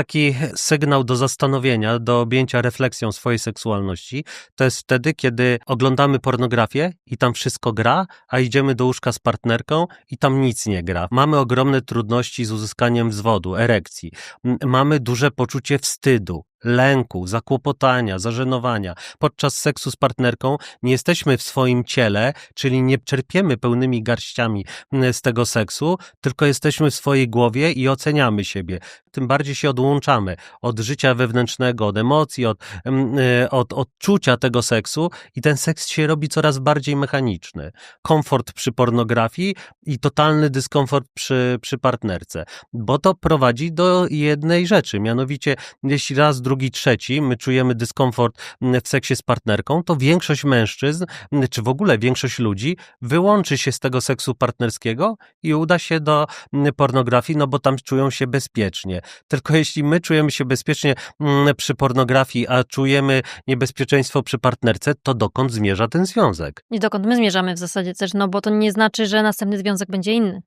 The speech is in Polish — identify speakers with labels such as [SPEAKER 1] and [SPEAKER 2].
[SPEAKER 1] taki sygnał do zastanowienia, do objęcia refleksją swojej seksualności. To jest wtedy, kiedy oglądamy pornografię i tam wszystko gra, a idziemy do łóżka z partnerką i tam nic nie gra. Mamy ogromne trudności z uzyskaniem wzwodu, erekcji. Mamy duże poczucie wstydu. Lęku, zakłopotania, zażenowania. Podczas seksu z partnerką nie jesteśmy w swoim ciele, czyli nie czerpiemy pełnymi garściami m, z tego seksu, tylko jesteśmy w swojej głowie i oceniamy siebie. Tym bardziej się odłączamy od życia wewnętrznego, od emocji, od, em, e, od odczucia tego seksu i ten seks się robi coraz bardziej mechaniczny. Komfort przy pornografii i totalny dyskomfort przy, przy partnerce, bo to prowadzi do jednej rzeczy, mianowicie jeśli raz, trzeci my czujemy dyskomfort m, w seksie z partnerką, to większość mężczyzn, m, czy w ogóle większość ludzi wyłączy się z tego seksu partnerskiego i uda się do m, pornografii, no bo tam czują się bezpiecznie. Tylko jeśli my czujemy się bezpiecznie mm, przy pornografii, a czujemy niebezpieczeństwo przy partnerce, to dokąd zmierza ten związek?
[SPEAKER 2] I dokąd my zmierzamy w zasadzie też, no bo to nie znaczy, że następny związek będzie inny.